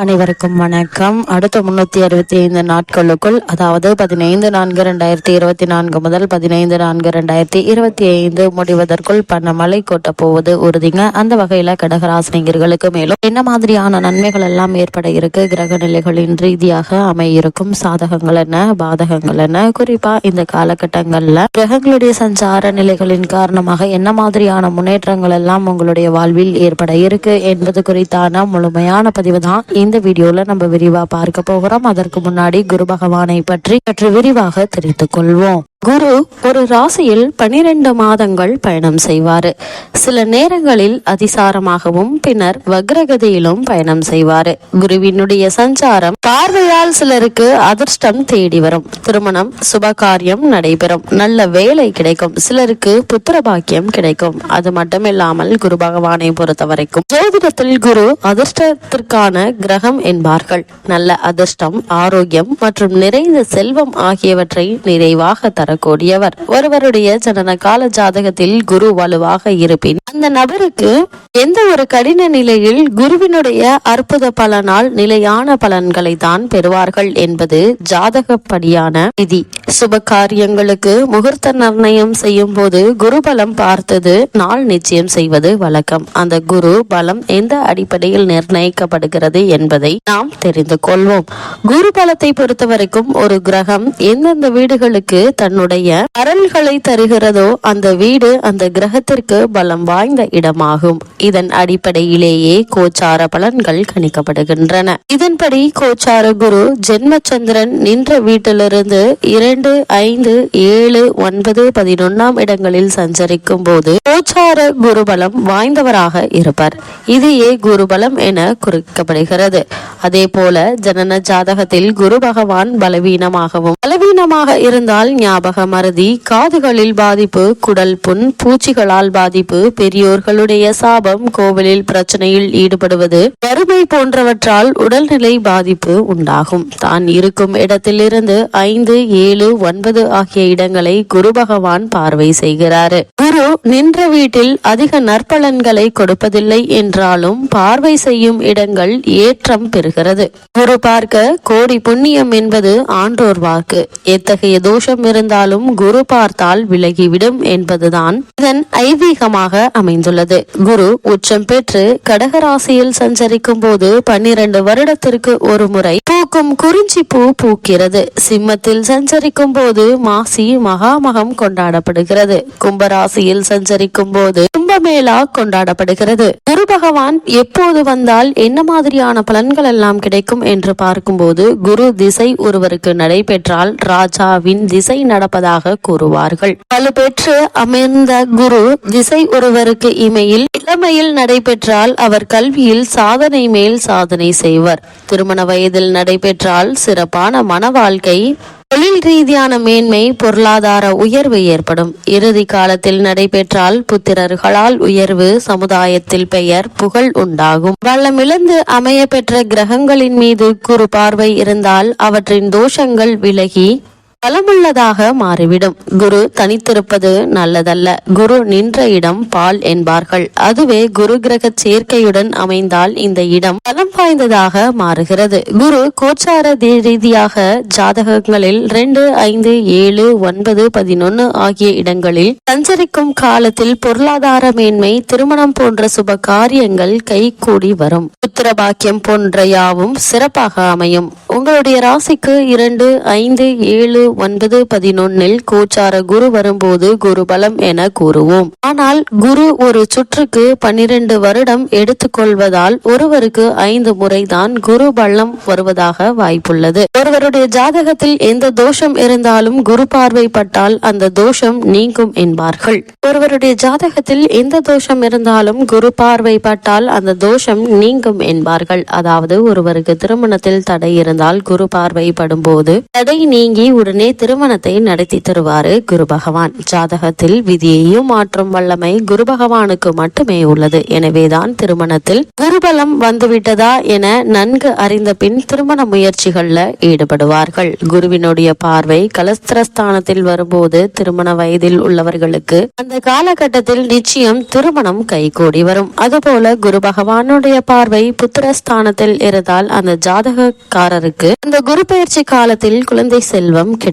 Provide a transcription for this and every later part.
அனைவருக்கும் வணக்கம். அடுத்த முன்னூத்தி அறுபத்தி ஐந்து நாட்களுக்குள் அதாவது பதினைந்து நான்கு ரெண்டாயிரத்தி இருபத்தி நான்கு முதல் பதினைந்து நான்கு ரெண்டாயிரத்தி இருபத்தி ஐந்து முடிவதற்குள் பண்ண மழை கொட்ட போவது உறுதிங்க. அந்த வகையில கடகராசினியர்களுக்கு மேலும் என்ன மாதிரியான நன்மைகள் எல்லாம் ஏற்பட இருக்கு? கிரக நிலைகளின் ரீதியாக அமையிருக்கும் சாதகங்கள் என்ன? பாதகங்கள் என்ன? குறிப்பா இந்த காலகட்டங்கள்ல கிரகங்களுடைய சஞ்சார நிலைகளின் காரணமாக என்ன மாதிரியான முன்னேற்றங்கள் எல்லாம் உங்களுடைய வாழ்வில் ஏற்பட இருக்கு என்பது குறித்தான முழுமையான பதிவு தான் இந்த வீடியோல நம்ம விரிவா பார்க்க போகிறோம். அதற்கு முன்னாடி குரு பகவானை பற்றி சற்று விரிவாக தெரிந்து கொள்வோம். குரு ஒரு ராசியில் பனிரெண்டு மாதங்கள் பயணம் செய்வார். சில நேரங்களில் அதிசாரமாகவும் பின்னர் வக்ரகதியிலும் பயணம் செய்வார். குருவினுடைய சஞ்சாரம் பார்வையால் சிலருக்கு அதிர்ஷ்டம் தேடி வரும். திருமணம் சுபகாரியம் நடைபெறும். நல்ல வேலை கிடைக்கும். சிலருக்கு புத்திர பாக்கியம் கிடைக்கும். அது மட்டுமில்லாமல் குரு பகவானை பொறுத்த வரைக்கும் ஜோதிடத்தில் குரு அதிர்ஷ்டத்திற்கான கிரகம் என்பார்கள். நல்ல அதிர்ஷ்டம் ஆரோக்கியம் மற்றும் நிறைந்த செல்வம் ஆகியவற்றை நிறைவாக தரக்கூடியவர் ஒருவருடைய ஜனன கால ஜாதகத்தில் குரு வலுவாக இருப்பின் அந்த நபருக்கு எந்த ஒரு கடின நிலையில் குருவினுடைய அற்புத பலனால் நிலையான பலன்களை தான் பெறுவார்கள் என்பது ஜாதகப்படியான விதி. சுப காரியங்களுக்கு முகூர்த்த நிர்ணயம் செய்யும் போது குரு பலம் பார்த்தது நாள் நிச்சயம் செய்வது வழக்கம். அந்த குரு பலம் எந்த அடிப்படையில் நிர்ணயிக்கப்படுகிறது என்பதை நாம் தெரிந்து கொள்வோம். குரு பலத்தை பொறுத்த வரைக்கும் ஒரு கிரகம் எந்தெந்த வீடுகளுக்கு தன்னுடைய அருள்களை தருகிறதோ அந்த வீடு அந்த கிரகத்திற்கு பலம் வாய்ந்த இடமாகும். இதன் அடிப்படையிலேயே கோச்சார பலன்கள் கணிக்கப்படுகின்றன. இதன்படி கோச்சார குரு ஜென்மச்சந்திரன் நின்ற வீட்டிலிருந்து இரண்டு இரண்டு ஐந்து ஏழு ஒன்பது பதினொன்னாம் இடங்களில் சஞ்சரிக்கும் போது கோச்சார குருபலம் வாய்ந்தவராக இருப்பார். இதையே குருபலம் என குறிக்கப்படுகிறது. அதே போல ஜனன ஜாதகத்தில் குரு பகவான் பலவீனமாகவும் பலவீனமாக இருந்தால் ஞாபக மருதி காதுகளில் பாதிப்பு குடல் புண் பூச்சிகளால் பாதிப்பு பெரியோர்களுடைய சாபம் கோவிலில் பிரச்சனையில் ஈடுபடுவது வறுமை போன்றவற்றால் உடல்நிலை பாதிப்பு உண்டாகும். தான் இருக்கும் இடத்திலிருந்து ஐந்து ஏழு ஒன்பது ஆகிய இடங்களை குரு பகவான் பார்வை செய்கிறார். குரு நின்ற வீட்டில் அதிக நற்பலன்களை கொடுப்பதில்லை என்றாலும் பார்வை செய்யும் இடங்கள் ஏற்றம் பெறுகிறது. குரு பார்க்க கோடி புண்ணியம் என்பது ஆன்றோர் வாக்கு. எத்தகைய தோஷம் இருந்தாலும் குரு பார்த்தால் விலகிவிடும் என்பதுதான் இதன் ஐதீகமாக அமைந்துள்ளது. குரு உச்சம் பெற்று கடகராசியில் சஞ்சரிக்கும் போது பன்னிரண்டு வருடத்திற்கு ஒரு முறை பூக்கும் குறிஞ்சி பூ பூக்கிறது. சிம்மத்தில் சஞ்சரிக்கும் போது மாசி மகாமகம் கொண்டாடப்படுகிறது. கும்பராசியில் சஞ்சரிக்கும் போது கும்பமேளா கொண்டாடப்படுகிறது. குரு பகவான் எப்போது வந்தால் என்ன மாதிரியான பலன்கள் எல்லாம் கிடைக்கும் என்று பார்க்கும்போது குரு திசை ஒருவருக்கு நடைபெற்றால் ராஜாவின் திசை நடப்பதாக கூறுவார்கள். வலுப்பெற்று அமர்ந்த குரு திசை ஒருவருக்கு இமையில் இளமையில் நடைபெற்றால் அவர் கல்வியில் சாதனை மேல் சாதனை செய்வர். திருமண வயதில் நடைபெற்றால் சிறப்பான மன வாழ்க்கை தொழில் ரீதியான மேன்மை பொருளாதார உயர்வு ஏற்படும். இறுதி காலத்தில் நடைபெற்றால் புத்திரர்களால் உயர்வு சமுதாயத்தில் பெயர் புகழ் உண்டாகும். வல்லமிழந்து அமைய பெற்ற கிரகங்களின் மீது குறு பார்வை இருந்தால் அவற்றின் தோஷங்கள் விலகி பலமுள்ளதாக மாறிவிடும். குரு தனித்திருப்பது நல்லதல்ல. குரு நின்ற இடம் பால் என்பார்கள். அதுவே குரு கிரக சேர்க்கையுடன் அமைந்தால் இந்த இடம் பலம் வாய்ந்ததாக மாறுகிறது. குரு கோச்சார ரீதியாக ஜாதகங்களில் ரெண்டு ஐந்து ஏழு ஒன்பது பதினொன்னு ஆகிய இடங்களில் சஞ்சரிக்கும் காலத்தில் பொருளாதார மேன்மை திருமணம் போன்ற சுப காரியங்கள் கை கூடி வரும். புத்திர பாக்கியம் போன்ற யாவும் சிறப்பாக அமையும். உங்களுடைய ராசிக்கு இரண்டு ஐந்து ஏழு ஒன்பது பதினொன்னில் கோச்சார குரு வரும்போது குரு பலம் என கூறுவோம். ஆனால் குரு ஒரு சுற்றுக்கு பன்னிரண்டு வருடம் எடுத்துக்கொள்வதால் ஒருவருக்கு ஐந்து முறைதான் குரு பலம் வருவதாக வாய்ப்புள்ளது. ஒருவருடைய ஜாதகத்தில் எந்த தோஷம் இருந்தாலும் குரு பார்வைப்பட்டால் அந்த தோஷம் நீங்கும் என்பார்கள். ஒருவருடைய ஜாதகத்தில் எந்த தோஷம் இருந்தாலும் குரு பார்வைப்பட்டால் அந்த தோஷம் நீங்கும் என்பார்கள். அதாவது ஒருவருக்கு திருமணத்தில் தடை இருந்தால் குரு பார்வைப்படும் போது தடை நீங்கி உடனே உடனே திருமணத்தை நடத்தி தருவாரு குரு பகவான். ஜாதகத்தில் விதியையும் மாற்றும் வல்லமை குரு பகவானுக்கு மட்டுமே உள்ளது. எனவேதான் திருமணத்தில் குருபலம் வந்துவிட்டதா என நன்கு அறிந்த பின் திருமண முயற்சிகள்ல ஈடுபடுவார்கள். குருவினுடைய பார்வை கலஸ்திரஸ்தானத்தில் வரும்போது திருமண வயதில் உள்ளவர்களுக்கு அந்த காலகட்டத்தில் நிச்சயம் திருமணம் கைகூடி வரும். அதுபோல குரு பகவானுடைய பார்வை புத்திரஸ்தானத்தில் இருந்தால் அந்த ஜாதகக்காரருக்கு அந்த குரு பயிற்சி காலத்தில் குழந்தை செல்வம் கிடைக்கும்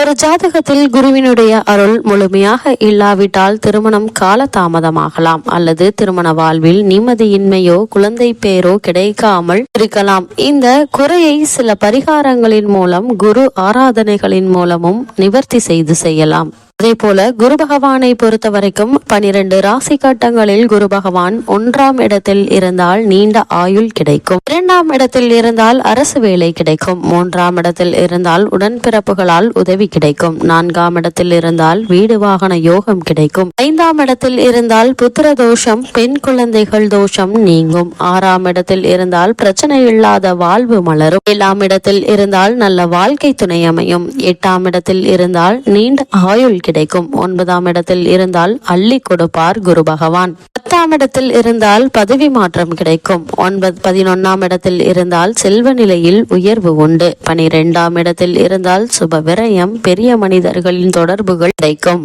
ஒரு ஜாதகத்தில் குருவினுடைய அருள் முழுமையாக இல்லாவிட்டால் திருமணம் கால தாமதமாகலாம் அல்லது திருமண வாழ்வில் நிம்மதியின்மையோ குழந்தை பேரோ கிடைக்காமல் இருக்கலாம். இந்த குறையை சில பரிகாரங்களின் மூலம் குரு ஆராதனைகளின் மூலமும் நிவர்த்தி செய்து செய்யலாம். அதே போல குரு பகவானை பொறுத்த வரைக்கும் பனிரெண்டு ராசி கட்டங்களில் குரு பகவான் ஒன்றாம் இடத்தில் இருந்தால் நீண்ட ஆயுள் கிடைக்கும். இரண்டாம் இடத்தில் இருந்தால் அரசு வேலை கிடைக்கும். மூன்றாம் இடத்தில் இருந்தால் உடன்பிறப்புகளால் உதவி கிடைக்கும். நான்காம் இடத்தில் இருந்தால் வீடு வாகன யோகம் கிடைக்கும். ஐந்தாம் இடத்தில் இருந்தால் புத்திர தோஷம் பெண் குழந்தைகள் தோஷம் நீங்கும். ஆறாம் இடத்தில் இருந்தால் பிரச்சனை இல்லாத வாழ்வு மலரும். ஏழாம் இடத்தில் இருந்தால் நல்ல வாழ்க்கை துணை அமையும். எட்டாம் இடத்தில் இருந்தால் நீண்ட ஆயுள் கிடைக்கும். ஒன்பதாம் இடத்தில் இருந்தால் அள்ளி கொடுப்பார் குரு பகவான். பத்தாம் இடத்தில் இருந்தால் பதவி மாற்றம் கிடைக்கும். ஒன்பது பதினொன்னாம் இடத்தில் இருந்தால் செல்வ நிலையில் உயர்வு உண்டு. பனிரெண்டாம் இடத்தில் இருந்தால் சுப விரயம் பெரிய மனிதர்களின் தொடர்புகள் கிடைக்கும்.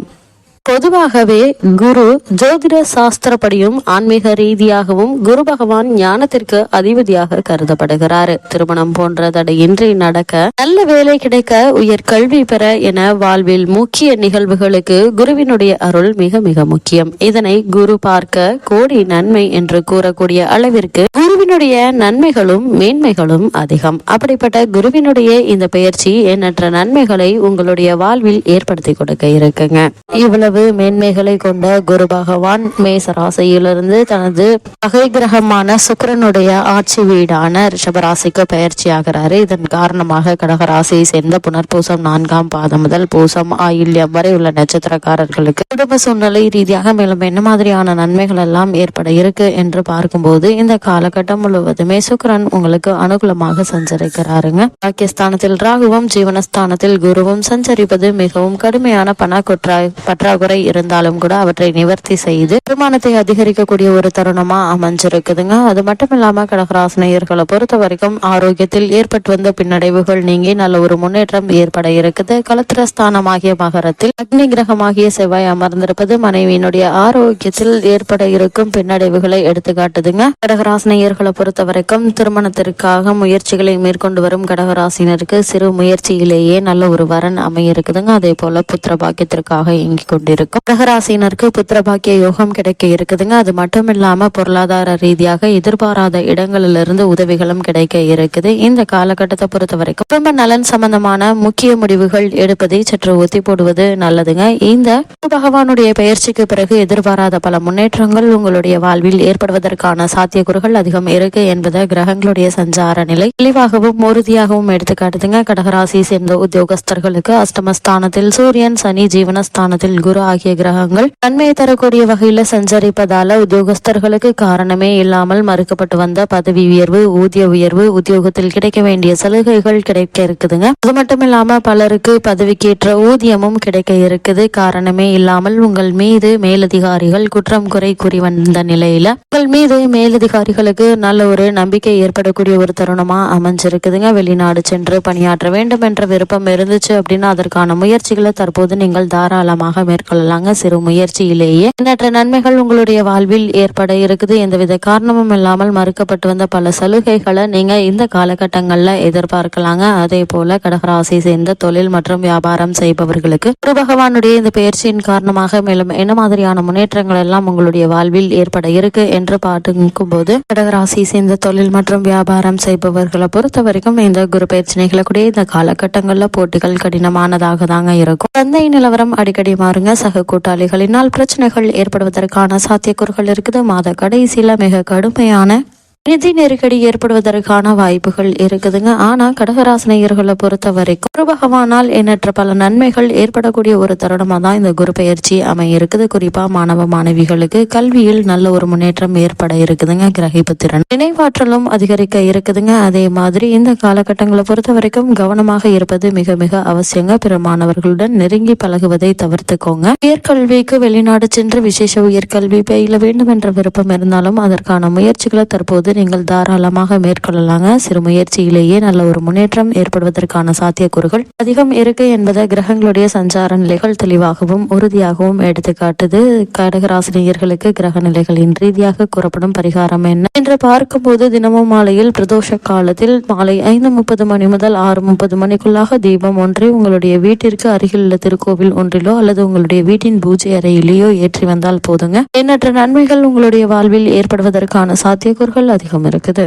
பொதுவாகவே குரு ஜோதிட சாஸ்திரப்படியும் ஆன்மீக ரீதியாகவும் குரு பகவான் ஞானத்திற்கு அதிபதியாக கருதப்படுகிறார். திருமணம் போன்ற தடையின்றி நடக்க நல்ல வேலை கிடைக்க உயர் கல்வி பெற என வாழ்வில் முக்கிய நிகழ்வுகளுக்கு குருவினுடைய அருள் மிக மிக முக்கியம். இதனை குரு பார்க்க கோடி நன்மை என்று கூறக்கூடிய அளவிற்கு குருவினுடைய நன்மைகளும் மேன்மைகளும் அதிகம். அப்படிப்பட்ட குருவினுடைய இந்த பயிற்சி எண்ணற்ற நன்மைகளை உங்களுடைய வாழ்வில் ஏற்படுத்தி கொடுக்க இருக்குங்க. இவ்வளவு மேன்மைகளை கொண்ட குரு பகவான் மேசராசியிலிருந்து தனது பகை கிரகமான சுக்கிரனுடைய ஆட்சி வீடான ரிஷபராசிக்கு பயிற்சியாகிறாரு. இதன் காரணமாக கடகராசியை சேர்ந்த புனர்பூசம் நான்காம் பாதம் முதல் பூசம் ஆயில்யம் வரை உள்ள நட்சத்திரக்காரர்களுக்கு குடும்ப சூழ்நிலை ரீதியாக மேலும் என்ன மாதிரியான நன்மைகள் எல்லாம் ஏற்பட இருக்கு என்று பார்க்கும்போது இந்த காலகட்டம் முழுவதுமே சுக்கரன் உங்களுக்கு அனுகூலமாக சஞ்சரிக்கிறாருங்க. பாகிஸ்தானத்தில் ராகுவும் ஜீவனஸ்தானத்தில் குருவும் சஞ்சரிப்பது மிகவும் கடுமையான பண குற்றா பற்றாக்குறை இருந்தாலும் கூட அவற்றை நிவர்த்தி செய்து வருமானத்தை அதிகரிக்கக்கூடிய ஒரு தருணமா அமைஞ்சிருக்குதுங்க. அது மட்டும் இல்லாம கடகராசினியர்களை பொறுத்த வரைக்கும் ஆரோக்கியத்தில் ஏற்பட்டு வந்த பின்னடைவுகள் நீங்கி நல்ல ஒரு முன்னேற்றம் ஏற்பட இருக்குது. கலத்திரஸ்தானமாகிய மகரத்தில் அக்னி கிரகமாகிய செவ்வாய் அமர்ந்திருப்பது மனைவியினுடைய ஆரோக்கியத்தில் ஏற்பட இருக்கும் பின்னடைவுகளை எடுத்துக்காட்டுதுங்க. கடகராசினியர்களை பொறுத்த வரைக்கும் திருமணத்திற்காக முயற்சிகளை மேற்கொண்டு வரும் கடகராசினருக்கு சிறு முயற்சியிலேயே நல்ல ஒரு வரன் அமைய இருக்குதுங்க அதே போல புத்திர பாக்கியத்திற்காக இயங்கிக் கொண்டிருக்கும். கடகராசினருக்கு புத்திர பாக்கிய யோகம் கிடைக்க இருக்குதுங்க. அது மட்டும் இல்லாம பொருளாதார ரீதியாக எதிர்பாராத இடங்களிலிருந்து உதவிகளும் கிடைக்க இருக்குது. இந்த காலகட்டத்தை பொறுத்த வரைக்கும் குடும்ப நலன் சம்பந்தமான முக்கிய முடிவுகள் எடுப்பதை சற்று ஒத்தி போடுவது நல்லதுங்க. இந்த பகவானுடைய பெயர்ச்சிக்கு பிறகு எதிர்பாராத பல முன்னேற்றங்கள் உங்களுடைய வாழ்வில் ஏற்படுவதற்கான சாத்தியக்கூறுகள் அதிகம் இருக்கு என்பதை கிரகங்களுடைய சஞ்சார நிலை தெளிவாகவும் உறுதியாகவும் எடுத்துக்காட்டுதுங்க. கடகராசி சேர்ந்த உத்தியோகஸ்தர்களுக்கு அஷ்டமஸ்தானத்தில் சூரியன் சனி ஜீவனஸ்தானத்தில் குரு ஆகிய கிரகங்கள் நன்மையை தரக்கூடிய வகையில சஞ்சரிப்பதால உத்தியோகஸ்தர்களுக்கு காரணமே இல்லாமல் மறுக்கப்பட்டு வந்த பதவி உயர்வு ஊதிய உயர்வு உத்தியோகத்தில் கிடைக்க வேண்டிய சலுகைகள் கிடைக்க இருக்குதுங்க. அது மட்டும் இல்லாம பலருக்கு பதவிக்கேற்ற ஊதியமும் கிடைக்க இருக்குது. காரணமே இல்லாமல் உங்கள் மீது மேலதிகாரிகள் குற்றம் குறை கூறி வந்த நிலையில உங்கள் மீது மேலதிகாரிகளுக்கு நல்ல ஒரு நம்பிக்கை ஏற்படக்கூடிய ஒரு தருணமா அமைஞ்சிருக்குதுங்க. வெளிநாடு சென்று பணியாற்ற வேண்டும் என்ற விருப்பம் இருந்துச்சு அப்படின்னா அதற்கான முயற்சிகளை தற்போது நீங்கள் தாராளமாக மேற்கொள்ளலாங்க சிறு முயற்சியிலேயே எண்ணற்ற நன்மைகள் உங்களுடைய வாழ்வில் ஏற்பட இருக்குது. எந்தவித காரணமும் இல்லாமல் மறுக்கப்பட்டு வந்த பல சலுகைகளை நீங்க இந்த காலகட்டங்கள்ல எதிர்பார்க்கலாங்க. அதே போல கடகராசி சேர்ந்த தொழில் மற்றும் வியாபாரம் செய்பவர்களுக்கு குரு பகவானுடைய இந்த பயிற்சியின் காரணமாக மேலும் என்ன மாதிரியான முன்னேற்றங்கள் எல்லாம் உங்களுடைய வாழ்வில் ஏற்பட இருக்கு என்று பார்க்கும் போது கடகராசி சேர்ந்த தொழில் மற்றும் வியாபாரம் செய்பவர்களை பொறுத்த வரைக்கும் இந்த குரு பயிற்சி நிகழக்கூடிய இந்த காலகட்டங்கள்ல போட்டிகள் கடினமானதாக தாங்க இருக்கும். தந்தை நிலவரம் அடிக்கடி மாறுங்க. சக கூட்டாளிகளினால் பிரச்சனைகள் ஏற்படுவதற்கான சாத்தியக்கூறுகள் இருக்குது. மாத கடைசியில் மிக கடுமையான நிதி நெருக்கடி ஏற்படுவதற்கான வாய்ப்புகள் இருக்குதுங்க. ஆனா கடகராசினியர்களை பொறுத்த வரைக்கும் குரு பகவானால் எண்ணற்ற பல நன்மைகள் ஏற்படக்கூடிய ஒரு தருணமா தான் இந்த குரு பயிற்சி அமையிருக்குது. குறிப்பா மாணவ மாணவிகளுக்கு கல்வியில் நல்ல ஒரு முன்னேற்றம் ஏற்பட இருக்குதுங்க. கிரகிப்பு திறன் நினைவாற்றலும் அதிகரிக்க இருக்குதுங்க. அதே மாதிரி இந்த காலகட்டங்களை பொறுத்த வரைக்கும் கவனமாக இருப்பது மிக மிக அவசியங்க. பிற மாணவர்களுடன் நெருங்கி பழகுவதை தவிர்த்துக்கோங்க. உயர்கல்விக்கு வெளிநாடு சென்று விசேஷ உயர்கல்வி பயில வேண்டும் என்ற விருப்பம் இருந்தாலும் அதற்கான முயற்சிகளை தற்போது நீங்கள் தாராளமாக மேற்கொள்ளலாங்க. சிறு முயற்சியிலேயே நல்ல ஒரு முன்னேற்றம் ஏற்படுவதற்கான சாத்தியக்கூறுகள் அதிகம் இருக்கு என்பதை கிரகங்களுடைய சஞ்சார நிலைகள் தெளிவாகவும் உறுதியாகவும் எடுத்துக்காட்டுது கடகராசினியர்களுக்கு கிரக நிலைகளின் ரீதியாக கூறப்படும் பரிகாரம் என்ன என்று பார்க்கும்போது தினமும் மாலையில் பிரதோஷ காலத்தில் மாலை ஐந்து முப்பது மணி முதல் ஆறு முப்பது மணிக்குள்ளாக தீபம் ஒன்றை உங்களுடைய வீட்டிற்கு அருகில் உள்ள திருக்கோவில் ஒன்றிலோ அல்லது உங்களுடைய வீட்டின் பூஜை அறையிலேயோ ஏற்றி வந்தால் போதுங்க. எண்ணற்ற நன்மைகள் உங்களுடைய வாழ்வில் ஏற்படுவதற்கான சாத்தியக்கூறுகள் அதிகம் இருக்குது.